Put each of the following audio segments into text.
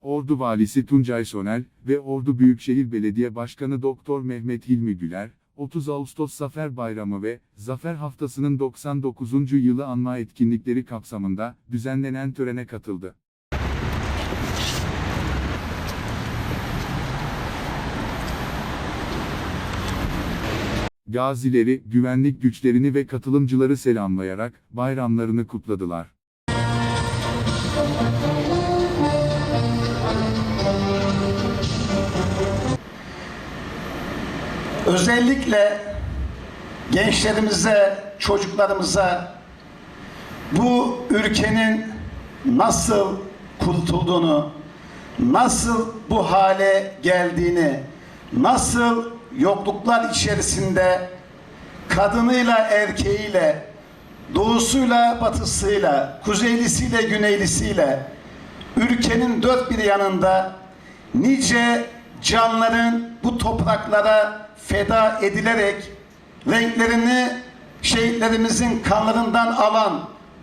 Ordu Valisi Tuncay Soner ve Ordu Büyükşehir Belediye Başkanı Doktor Mehmet Hilmi Güler, 30 Ağustos Zafer Bayramı ve Zafer Haftası'nın 99. yılı anma etkinlikleri kapsamında düzenlenen törene katıldı. Gazileri, güvenlik güçlerini ve katılımcıları selamlayarak bayramlarını kutladılar. Özellikle gençlerimize, çocuklarımıza bu ülkenin nasıl kurtulduğunu, nasıl bu hale geldiğini, nasıl yokluklar içerisinde kadınıyla erkeğiyle, doğusuyla batısıyla, kuzeylisiyle güneylisiyle ülkenin dört bir yanında nice canların bu topraklara feda edilerek renklerini şehitlerimizin kanlarından alan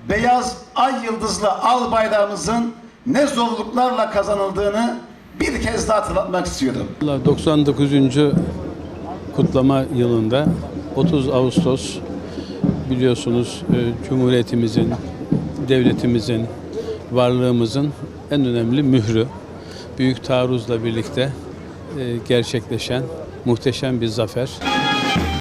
beyaz ay yıldızlı al bayrağımızın ne zorluklarla kazanıldığını bir kez daha hatırlatmak istiyorum. 99. kutlama yılında 30 Ağustos biliyorsunuz e, Cumhuriyetimizin, devletimizin, varlığımızın en önemli mührü. Büyük taarruzla birlikte gerçekleşen muhteşem bir zafer.